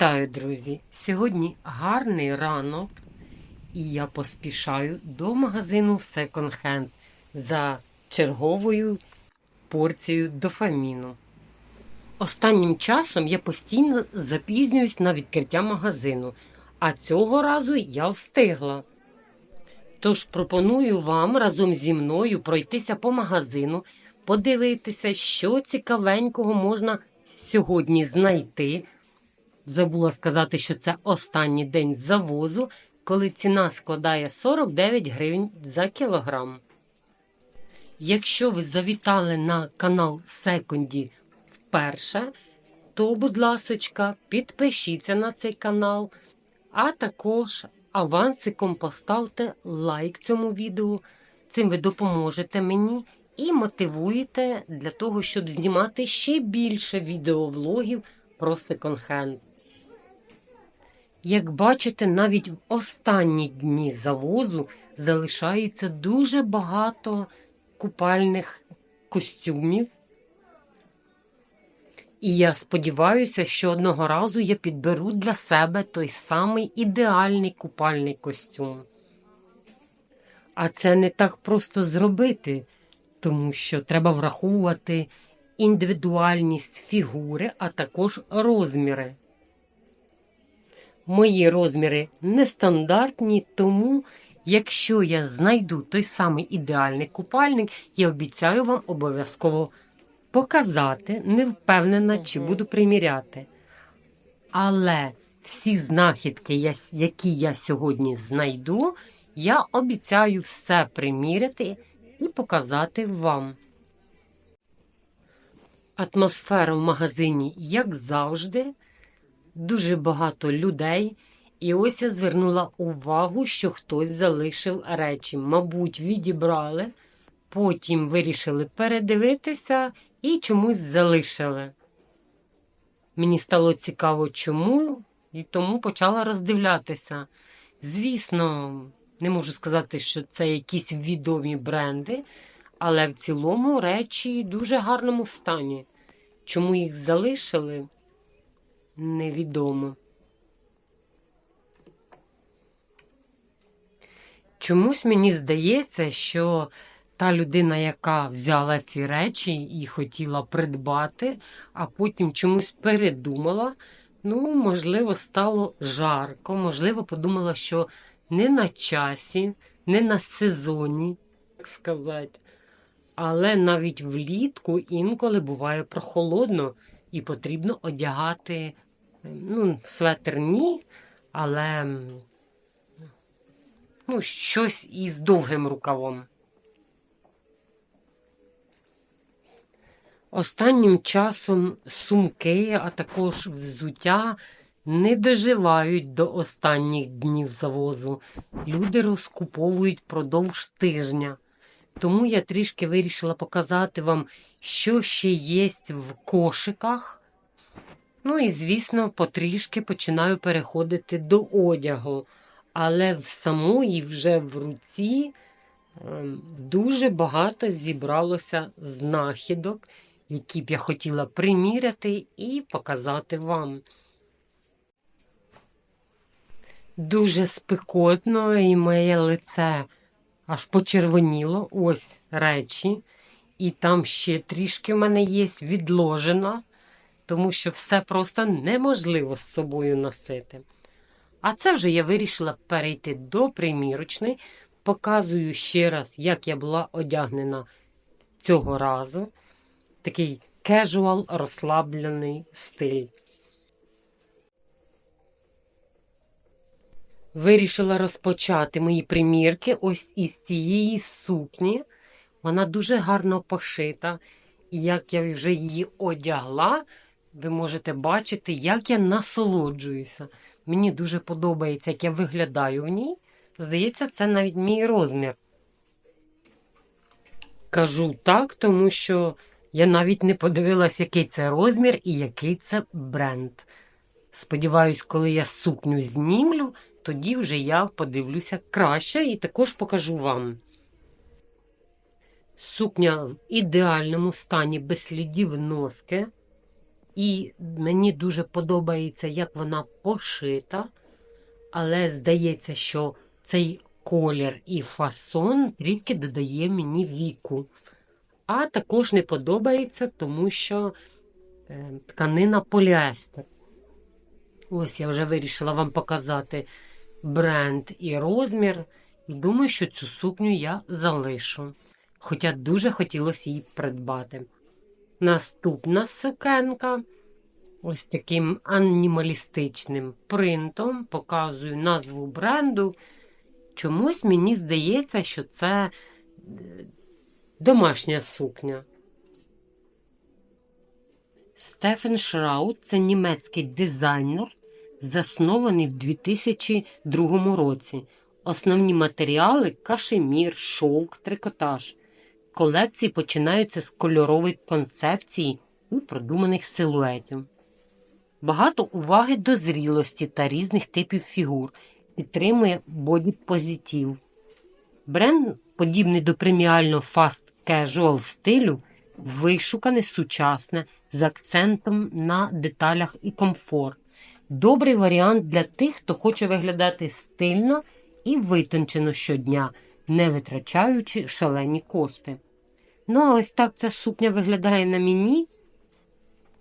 Вітаю, друзі! Сьогодні гарний ранок, і я поспішаю до магазину Second Hand за черговою порцією дофаміну. Останнім часом я постійно запізнююсь на відкриття магазину, а цього разу я встигла. Тож пропоную вам разом зі мною пройтися по магазину, подивитися, що цікавенького можна сьогодні знайти. Забула сказати, що це останній день завозу, коли ціна складає 49 гривень за кілограм. Якщо ви завітали на канал Секунді вперше, то, будь ласочка, підпишіться на цей канал, а також авансиком поставте лайк цьому відео. Цим ви допоможете мені і мотивуєте для того, щоб знімати ще більше відеовлогів про секонд-хенд. Як бачите, навіть в останні дні завозу залишається дуже багато купальних костюмів. І я сподіваюся, що одного разу я підберу для себе той самий ідеальний купальний костюм. А це не так просто зробити, тому що треба враховувати індивідуальність фігури, а також розміри. Мої розміри нестандартні, тому, якщо я знайду той самий ідеальний купальник, я обіцяю вам обов'язково показати, не впевнена, чи буду приміряти. Але всі знахідки, які я сьогодні знайду, я обіцяю все приміряти і показати вам. Атмосфера в магазині, як завжди дуже багато людей. І ось я звернула увагу, що хтось залишив речі. Мабуть, відібрали, потім вирішили передивитися і чомусь залишили. Мені стало цікаво, чому, і тому почала роздивлятися. Звісно, не можу сказати, що це якісь відомі бренди, але в цілому речі в дуже гарному стані. Чому їх залишили? Невідомо. Чомусь мені здається, що та людина, яка взяла ці речі і хотіла придбати, а потім чомусь передумала, ну, можливо, стало жарко, можливо, подумала, що не на часі, не на сезоні, так сказати. Але навіть влітку інколи буває прохолодно і потрібно одягати Ну, светр ні, але ну, щось із довгим рукавом. Останнім часом сумки, а також взуття не доживають до останніх днів завозу. Люди розкуповують продовж тижня. Тому я трішки вирішила показати вам, що ще є в кошиках. Ну і, звісно, потрішки починаю переходити до одягу. Але в самої вже в руці ем, дуже багато зібралося знахідок, які б я хотіла приміряти і показати вам. Дуже спекотно і моє лице аж почервоніло ось речі. І там ще трішки в мене є відложена тому що все просто неможливо з собою носити. А це вже я вирішила перейти до примірочної. Показую ще раз, як я була одягнена цього разу. Такий кежуал розслаблений стиль. Вирішила розпочати мої примірки ось із цієї сукні. Вона дуже гарно пошита. І як я вже її одягла, ви можете бачити, як я насолоджуюся. Мені дуже подобається, як я виглядаю в ній. Здається, це навіть мій розмір. Кажу так, тому що я навіть не подивилась, який це розмір і який це бренд. Сподіваюсь, коли я сукню знімлю, тоді вже я подивлюся краще і також покажу вам. Сукня в ідеальному стані без слідів носки. І мені дуже подобається, як вона пошита, але здається, що цей колір і фасон трішки додає мені віку. А також не подобається, тому що е, тканина поліестер. Ось я вже вирішила вам показати бренд і розмір. І думаю, що цю сукню я залишу. Хоча дуже хотілося її придбати. Наступна сукенка ось таким анімалістичним принтом. Показую назву бренду. Чомусь мені здається, що це е, домашня сукня. Стефен Шраут це німецький дизайнер, заснований в 2002 році. Основні матеріали кашемір, шовк, трикотаж. Колекції починаються з кольорової концепції і продуманих силуетів. Багато уваги до зрілості та різних типів фігур підтримує боді-позитив. Бренд, подібний до преміального fast casual стилю, вишукане, сучасне, з акцентом на деталях і комфорт. Добрий варіант для тих, хто хоче виглядати стильно і витончено щодня, не витрачаючи шалені кошти. Ну, а ось так ця сукня виглядає на мені.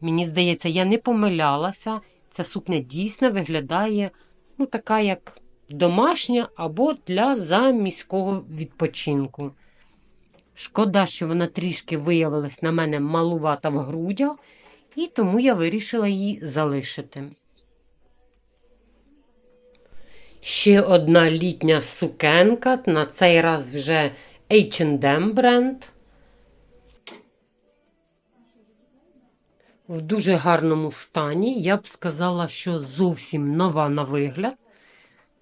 Мені здається, я не помилялася. Ця сукня дійсно виглядає, ну, така, як домашня або для заміського відпочинку. Шкода, що вона трішки виявилась на мене малувата в грудях, і тому я вирішила її залишити. Ще одна літня сукенка, на цей раз вже H&M бренд. В дуже гарному стані. Я б сказала, що зовсім нова на вигляд.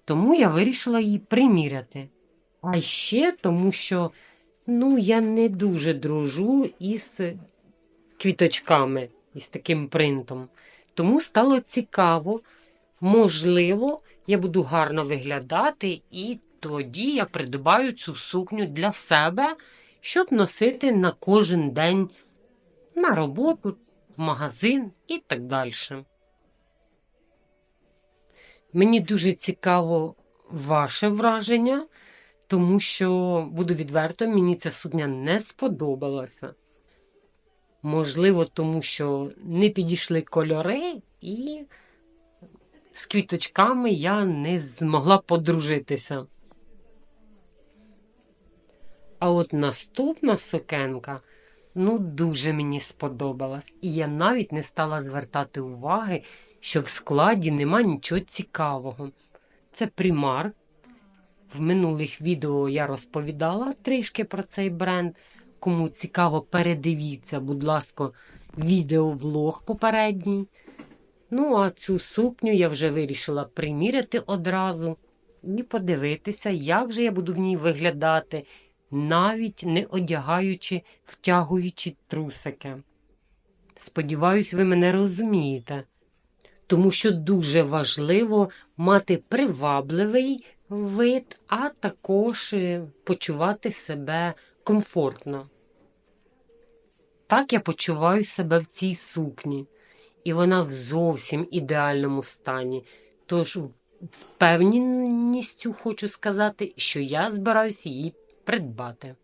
Тому я вирішила її приміряти. А ще тому, що ну, я не дуже дружу із квіточками, із таким принтом. Тому стало цікаво, можливо, я буду гарно виглядати, і тоді я придбаю цю сукню для себе, щоб носити на кожен день на роботу, магазин і так далі. Мені дуже цікаво ваше враження, тому що, буду відверто, мені ця сукня не сподобалася. Можливо, тому що не підійшли кольори, і з квіточками я не змогла подружитися. А от наступна сукенка, ну, дуже мені сподобалась, і я навіть не стала звертати уваги, що в складі нема нічого цікавого. Це примар. В минулих відео я розповідала трішки про цей бренд. Кому цікаво, передивіться, будь ласка, відеовлог попередній. Ну, а цю сукню я вже вирішила приміряти одразу і подивитися, як же я буду в ній виглядати, навіть не одягаючи, втягуючи трусики. Сподіваюсь, ви мене розумієте, тому що дуже важливо мати привабливий вид, а також е, почувати себе комфортно. Так я почуваю себе в цій сукні, і вона в зовсім ідеальному стані. Тож, впевненістю хочу сказати, що я збираюся її придбати.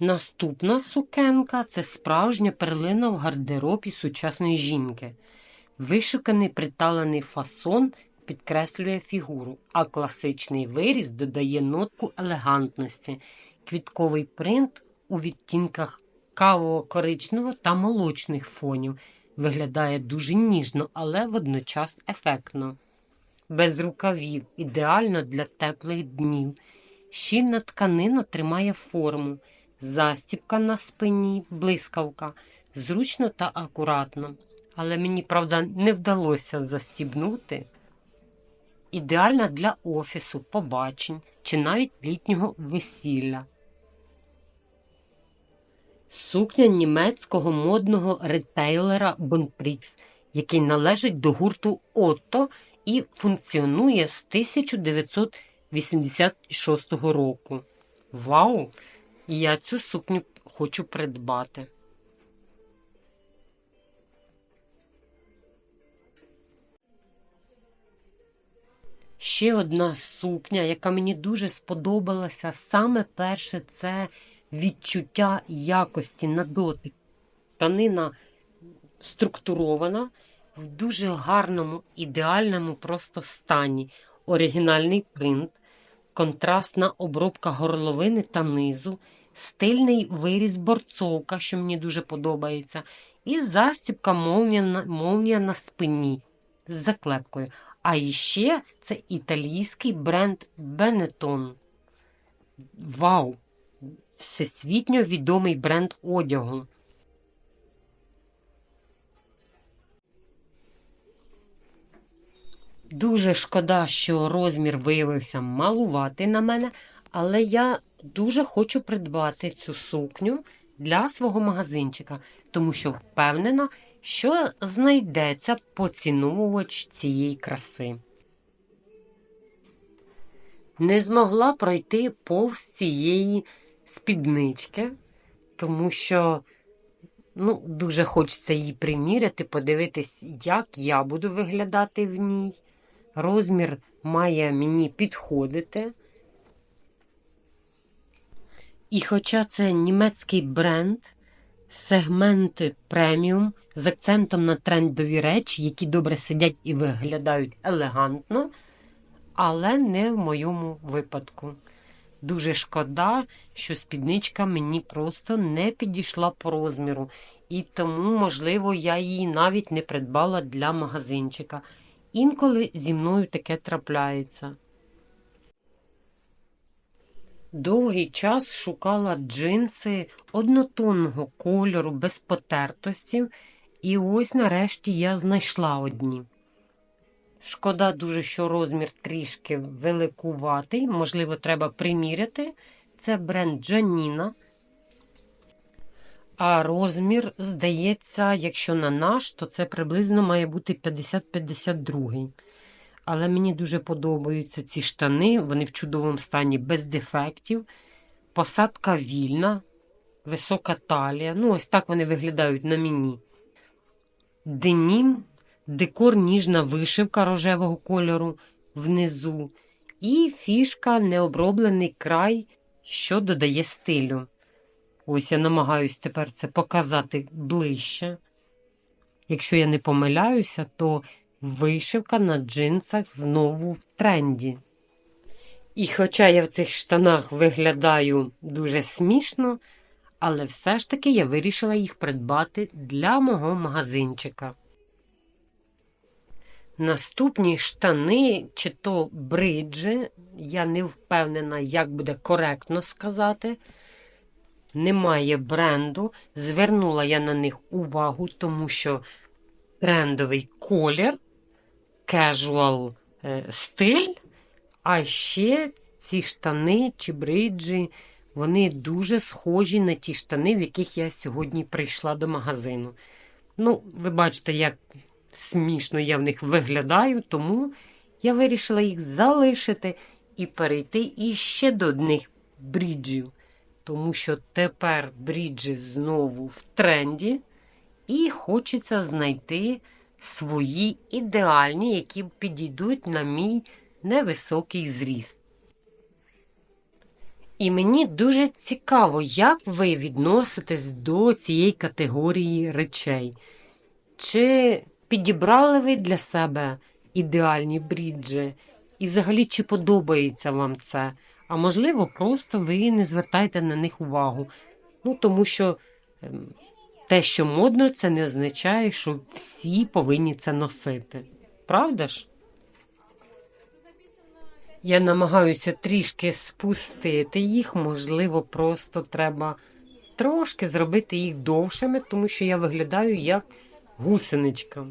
Наступна сукенка це справжня перлина в гардеробі сучасної жінки. Вишуканий приталений фасон підкреслює фігуру, а класичний виріз додає нотку елегантності. Квітковий принт у відтінках кавово-коричневого та молочних фонів виглядає дуже ніжно, але водночас ефектно. Без рукавів, ідеально для теплих днів. Щільна тканина тримає форму, застібка на спині, блискавка, зручно та акуратно. Але мені, правда, не вдалося застібнути. Ідеальна для офісу, побачень чи навіть літнього весілля. Сукня німецького модного ретейлера Bonprix, який належить до гурту Отто і функціонує з 1986 року. Вау! Я цю сукню хочу придбати. Ще одна сукня, яка мені дуже сподобалася. Саме перше це відчуття якості на дотик. Тканина структурована в дуже гарному, ідеальному просто стані. Оригінальний принт, контрастна обробка горловини та низу, стильний виріз борцовка, що мені дуже подобається, і застібка молнія на, молнія на спині з заклепкою. А іще це італійський бренд Benetton. Вау! Всесвітньо відомий бренд одягу. Дуже шкода, що розмір виявився малуватий на мене, але я дуже хочу придбати цю сукню для свого магазинчика, тому що впевнена, що знайдеться поціновувач цієї краси. Не змогла пройти повз цієї спіднички, тому що ну, дуже хочеться її приміряти, подивитись, як я буду виглядати в ній. Розмір має мені підходити. І хоча це німецький бренд, сегменти преміум з акцентом на трендові речі, які добре сидять і виглядають елегантно, але не в моєму випадку. Дуже шкода, що спідничка мені просто не підійшла по розміру, і тому, можливо, я її навіть не придбала для магазинчика. Інколи зі мною таке трапляється. Довгий час шукала джинси однотонного кольору без потертостів, і ось нарешті я знайшла одні. Шкода дуже, що розмір трішки великуватий, можливо, треба приміряти. Це бренд Джаніна. А розмір, здається, якщо на наш, то це приблизно має бути 50-52. Але мені дуже подобаються ці штани, вони в чудовому стані без дефектів. Посадка вільна, висока талія. Ну, ось так вони виглядають на мені. Денім, декор ніжна вишивка рожевого кольору внизу. І фішка необроблений край, що додає стилю. Ось я намагаюсь тепер це показати ближче. Якщо я не помиляюся, то вишивка на джинсах знову в тренді. І хоча я в цих штанах виглядаю дуже смішно, але все ж таки я вирішила їх придбати для мого магазинчика. Наступні штани, чи то бриджі, я не впевнена, як буде коректно сказати. Немає бренду. Звернула я на них увагу, тому що трендовий колір, е, стиль, а ще ці штани чи бриджі, вони дуже схожі на ті штани, в яких я сьогодні прийшла до магазину. Ну, ви бачите, як смішно я в них виглядаю, тому я вирішила їх залишити і перейти іще до одних бріджів. Тому що тепер бріджі знову в тренді, і хочеться знайти свої ідеальні, які підійдуть на мій невисокий зріст. І мені дуже цікаво, як ви відноситесь до цієї категорії речей. Чи підібрали ви для себе ідеальні бріджі? І взагалі, чи подобається вам це? А можливо, просто ви не звертаєте на них увагу. Ну, тому що ем, те, що модно, це не означає, що всі повинні це носити. Правда ж? Я намагаюся трішки спустити їх, можливо, просто треба трошки зробити їх довшими, тому що я виглядаю як гусеничка.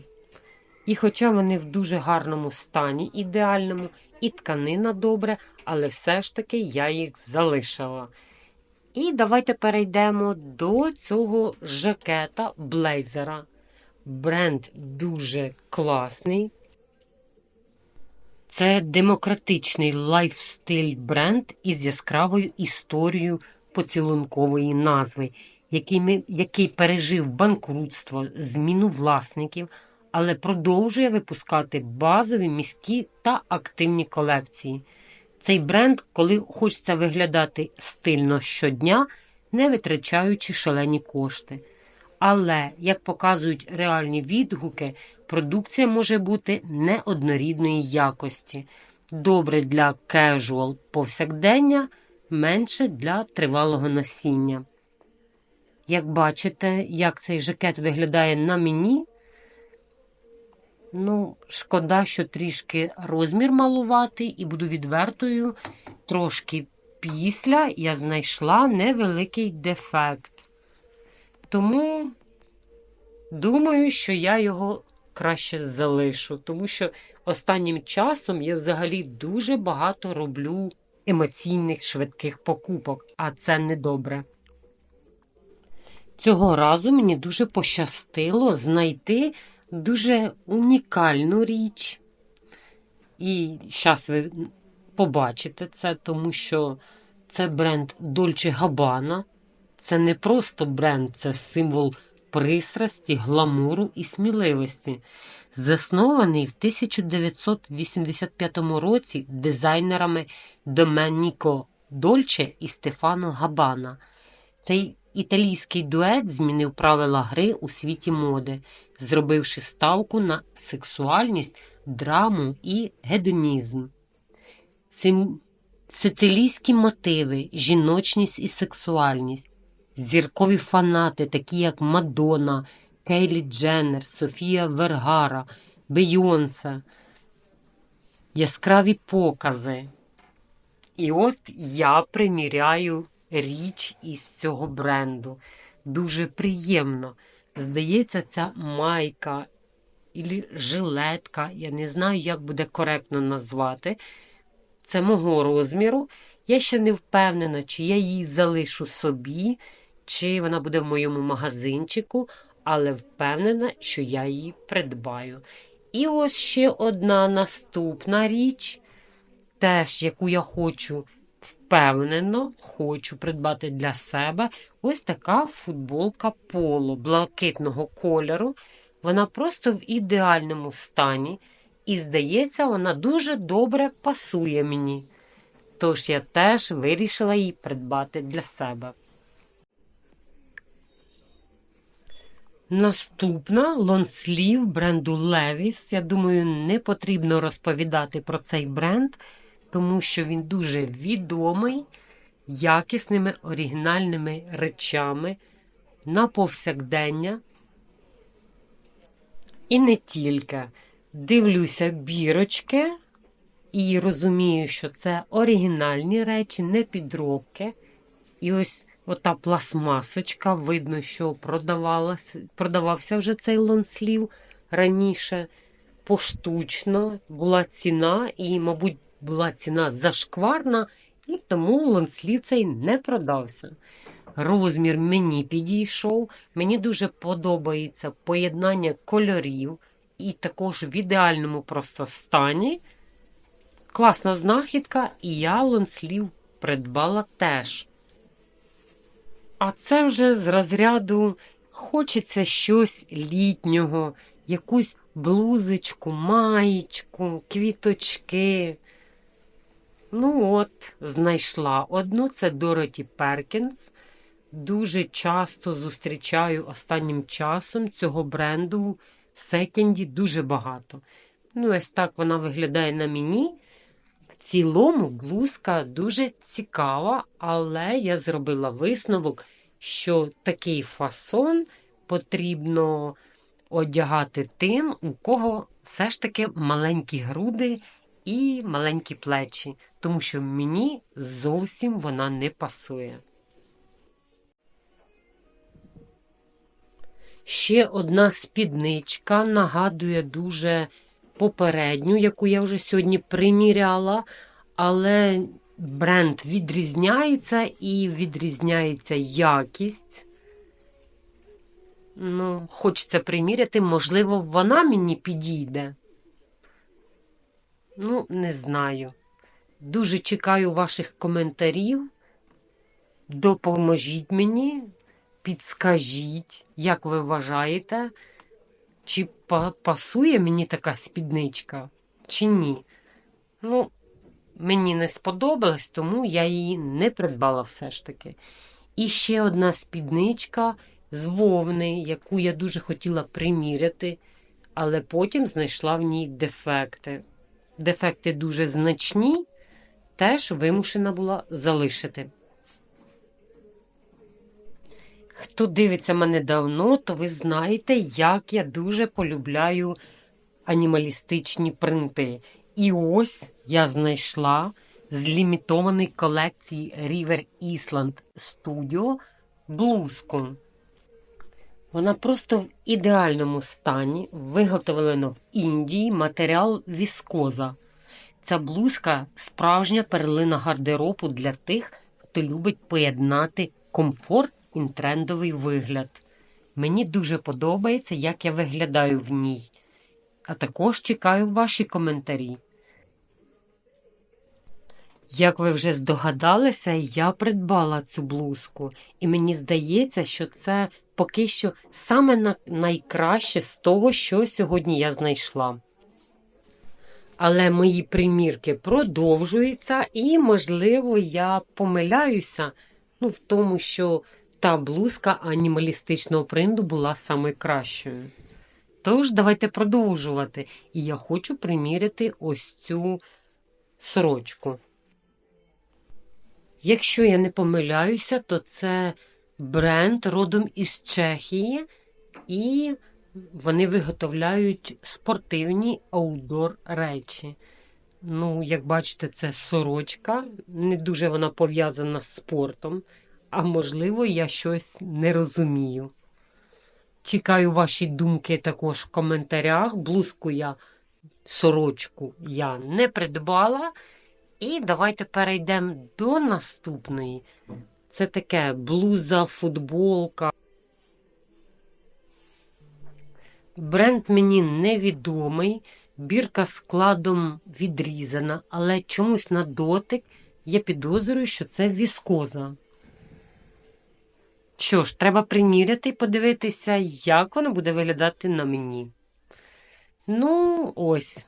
І хоча вони в дуже гарному стані, ідеальному, і тканина добре, але все ж таки я їх залишила. І давайте перейдемо до цього жакета блейзера. Бренд дуже класний. Це демократичний лайфстиль бренд із яскравою історією поцілункової назви. який, ми, який пережив банкрутство, зміну власників, але продовжує випускати базові міські та активні колекції. Цей бренд, коли хочеться виглядати стильно щодня, не витрачаючи шалені кошти. Але, як показують реальні відгуки, продукція може бути неоднорідної якості, добре для кежуал повсякдення, менше для тривалого носіння. Як бачите, як цей жакет виглядає на мені, ну, шкода, що трішки розмір малуватий, і буду відвертою, трошки після я знайшла невеликий дефект. Тому думаю, що я його краще залишу, тому що останнім часом я взагалі дуже багато роблю емоційних швидких покупок, а це недобре. Цього разу мені дуже пощастило знайти дуже унікальну річ. І зараз ви побачите це, тому що це бренд Dolce Gabbana. Це не просто бренд, це символ пристрасті, гламуру і сміливості. Заснований в 1985 році дизайнерами Доменіко Дольче і Стефано Габана. Цей італійський дует змінив правила гри у світі моди, зробивши ставку на сексуальність, драму і гедонізм. Цим сицилійські мотиви, жіночність і сексуальність, зіркові фанати, такі як Мадонна, Кейлі Дженнер, Софія Вергара, Бейонсе, яскраві покази. І от я приміряю річ із цього бренду. Дуже приємно. Здається, ця майка і жилетка, я не знаю, як буде коректно назвати. Це мого розміру. Я ще не впевнена, чи я її залишу собі, чи вона буде в моєму магазинчику, але впевнена, що я її придбаю. І ось ще одна наступна річ, теж яку я хочу впевнено, хочу придбати для себе ось така футболка поло блакитного кольору. Вона просто в ідеальному стані. І, здається, вона дуже добре пасує мені. Тож я теж вирішила її придбати для себе. Наступна лонслів бренду Levi's. Я думаю, не потрібно розповідати про цей бренд, тому що він дуже відомий якісними оригінальними речами на повсякдення. І не тільки. Дивлюся бірочки і розумію, що це оригінальні речі, не підробки. І ось ота пластмасочка, видно, що продавалася, продавався вже цей лонслів раніше. Поштучно була ціна, і, мабуть, була ціна зашкварна, і тому лонслів цей не продався. Розмір мені підійшов. Мені дуже подобається поєднання кольорів і також в ідеальному просто стані. Класна знахідка, і я лонслів придбала теж. А це вже з розряду хочеться щось літнього, якусь блузочку, маєчку, квіточки. Ну от, знайшла одну це Дороті Перкінс. Дуже часто зустрічаю останнім часом цього бренду в секенді дуже багато. Ну, ось так вона виглядає на мені. В цілому блузка дуже цікава, але я зробила висновок, що такий фасон потрібно одягати тим, у кого все ж таки маленькі груди і маленькі плечі, тому що мені зовсім вона не пасує. Ще одна спідничка нагадує дуже попередню, яку я вже сьогодні приміряла, але бренд відрізняється і відрізняється якість. Ну, Хочеться приміряти, можливо, вона мені підійде. Ну, не знаю. Дуже чекаю ваших коментарів. Допоможіть мені. підскажіть, як ви вважаєте, чи пасує мені така спідничка, чи ні. Ну, мені не сподобалось, тому я її не придбала все ж таки. І ще одна спідничка з вовни, яку я дуже хотіла приміряти, але потім знайшла в ній дефекти. Дефекти дуже значні, теж вимушена була залишити. Хто дивиться мене давно, то ви знаєте, як я дуже полюбляю анімалістичні принти. І ось я знайшла з лімітованої колекції River Island Studio блузку. Вона просто в ідеальному стані, виготовлена в Індії матеріал віскоза. Ця блузка справжня перлина гардеробу для тих, хто любить поєднати комфорт і трендовий вигляд. Мені дуже подобається, як я виглядаю в ній. А також чекаю ваші коментарі. Як ви вже здогадалися, я придбала цю блузку, і мені здається, що це поки що саме на- найкраще з того, що сьогодні я знайшла. Але мої примірки продовжуються, і, можливо, я помиляюся ну, в тому, що та блузка анімалістичного принту була саме кращою. Тож, давайте продовжувати. І я хочу приміряти ось цю сорочку. Якщо я не помиляюся, то це бренд родом із Чехії, і вони виготовляють спортивні аудор речі. Ну, як бачите, це сорочка, не дуже вона пов'язана з спортом, а можливо, я щось не розумію. Чекаю ваші думки також в коментарях. Блузку я, сорочку я не придбала. І давайте перейдемо до наступної. Це таке блуза, футболка. Бренд мені невідомий, бірка складом відрізана, але чомусь на дотик я підозрюю, що це віскоза. Що ж, треба приміряти і подивитися, як вона буде виглядати на мені. Ну, ось.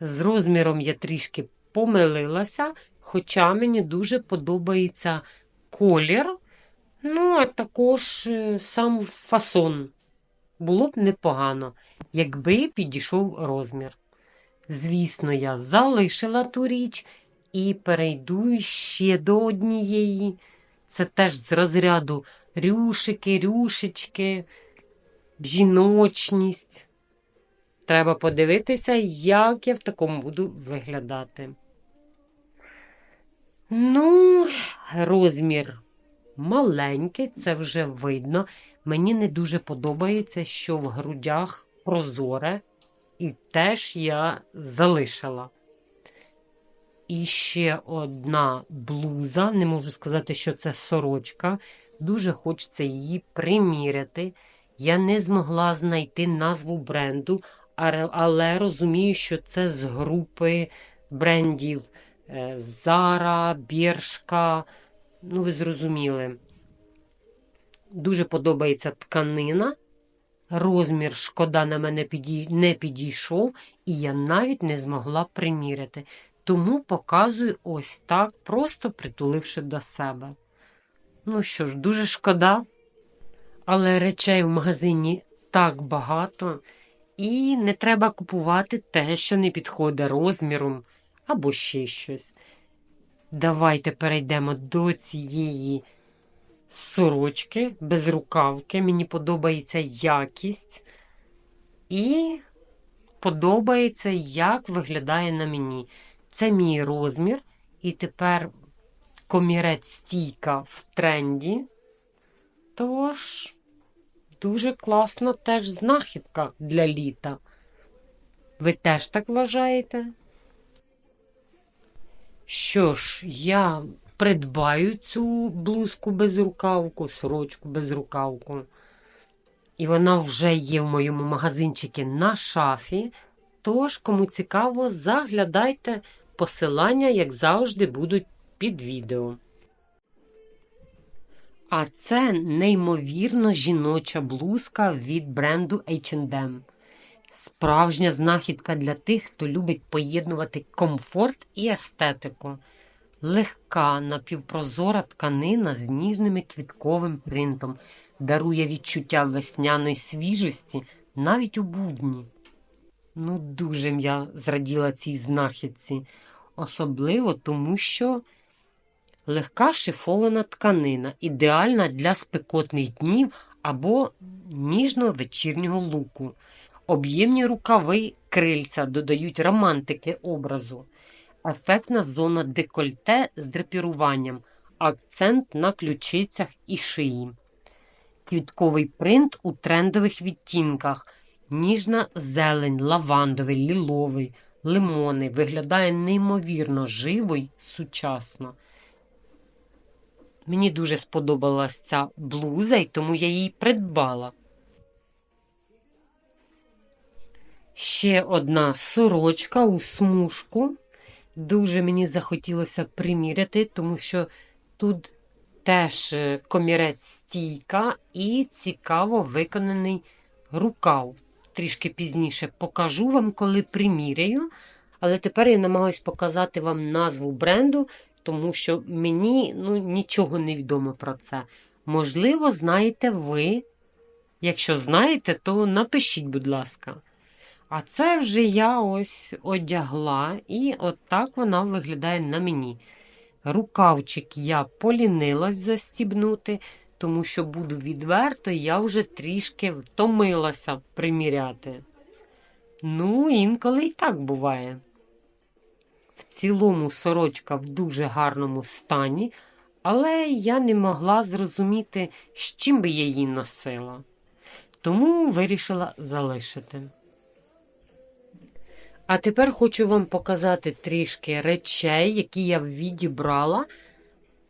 З розміром я трішки помилилася, хоча мені дуже подобається колір, ну, а також е, сам фасон. Було б непогано, якби підійшов розмір. Звісно, я залишила ту річ і перейду ще до однієї. Це теж з розряду рюшики, рюшечки, жіночність. Треба подивитися, як я в такому буду виглядати. Ну, розмір маленький, це вже видно. Мені не дуже подобається, що в грудях прозоре, і теж я залишила. І ще одна блуза. Не можу сказати, що це сорочка. Дуже хочеться її приміряти. Я не змогла знайти назву бренду, але- розумію, що це з групи брендів е, Zara, Бершка. Ну, ви зрозуміли. Дуже подобається тканина. Розмір шкода на мене не підійшов, і я навіть не змогла приміряти. Тому показую ось так, просто притуливши до себе. Ну що ж, дуже шкода, але речей в магазині так багато, і не треба купувати те, що не підходить розміром або ще щось. Давайте перейдемо до цієї сорочки без рукавки. Мені подобається якість. І подобається, як виглядає на мені. Це мій розмір. І тепер комірець стійка в тренді. Тож, дуже класна теж знахідка для літа. Ви теж так вважаєте? Що ж, я придбаю цю блузку без рукавку, сорочку без рукавку. І вона вже є в моєму магазинчику на шафі. Тож, кому цікаво, заглядайте посилання, як завжди, будуть під відео. А це неймовірно жіноча блузка від бренду H&M. Справжня знахідка для тих, хто любить поєднувати комфорт і естетику. Легка напівпрозора тканина з ніжним квітковим принтом дарує відчуття весняної свіжості навіть у будні. Ну, дуже я зраділа цій знахідці, особливо тому, що легка шифована тканина, ідеальна для спекотних днів або ніжного вечірнього луку. Об'ємні рукави крильця додають романтики образу. Ефектна зона декольте з драпіруванням, акцент на ключицях і шиї. Квітковий принт у трендових відтінках. Ніжна зелень, лавандовий, ліловий, лимони виглядає неймовірно живо й сучасно. Мені дуже сподобалась ця блуза, і тому я її придбала. Ще одна сорочка у смужку. Дуже мені захотілося приміряти, тому що тут теж е, комірець стійка і цікаво виконаний рукав. Трішки пізніше покажу вам, коли приміряю. Але тепер я намагаюсь показати вам назву бренду, тому що мені ну, нічого не відомо про це. Можливо, знаєте ви. Якщо знаєте, то напишіть, будь ласка. А це вже я ось одягла, і от так вона виглядає на мені. Рукавчик я полінилась застібнути, тому що буду відверто, я вже трішки втомилася приміряти. Ну, інколи і так буває. В цілому сорочка в дуже гарному стані, але я не могла зрозуміти, з чим би я її носила. Тому вирішила залишити. А тепер хочу вам показати трішки речей, які я відібрала.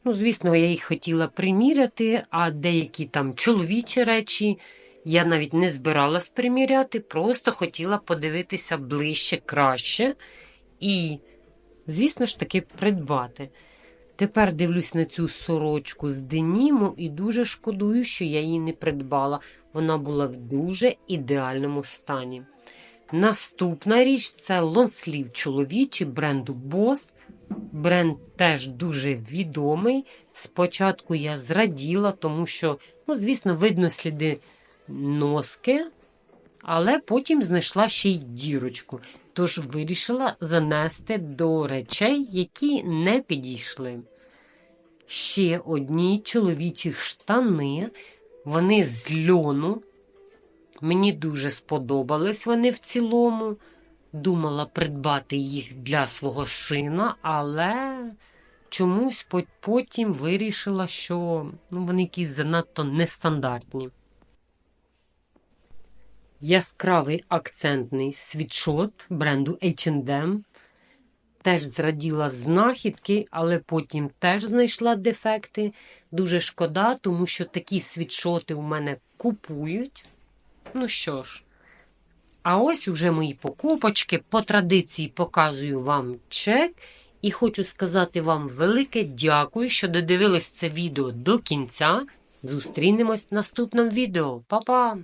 Ну, звісно, я їх хотіла приміряти, а деякі там чоловічі речі я навіть не збиралась приміряти, просто хотіла подивитися ближче, краще. І, звісно ж таки, придбати. Тепер дивлюсь на цю сорочку з деніму і дуже шкодую, що я її не придбала. Вона була в дуже ідеальному стані. Наступна річ це лонслів чоловічий бренду Boss. Бренд теж дуже відомий. Спочатку я зраділа, тому що, ну, звісно, видно сліди носки, але потім знайшла ще й дірочку. Тож вирішила занести до речей, які не підійшли. Ще одні чоловічі штани, вони з льону. Мені дуже сподобались вони в цілому. Думала придбати їх для свого сина, але чомусь потім вирішила, що ну, вони якісь занадто нестандартні. Яскравий акцентний світшот бренду H&M. Теж зраділа знахідки, але потім теж знайшла дефекти. Дуже шкода, тому що такі світшоти у мене купують. Ну що ж, а ось уже мої покупочки. По традиції показую вам чек. І хочу сказати вам велике дякую, що додивились це відео до кінця. Зустрінемось в наступному відео. Па-па!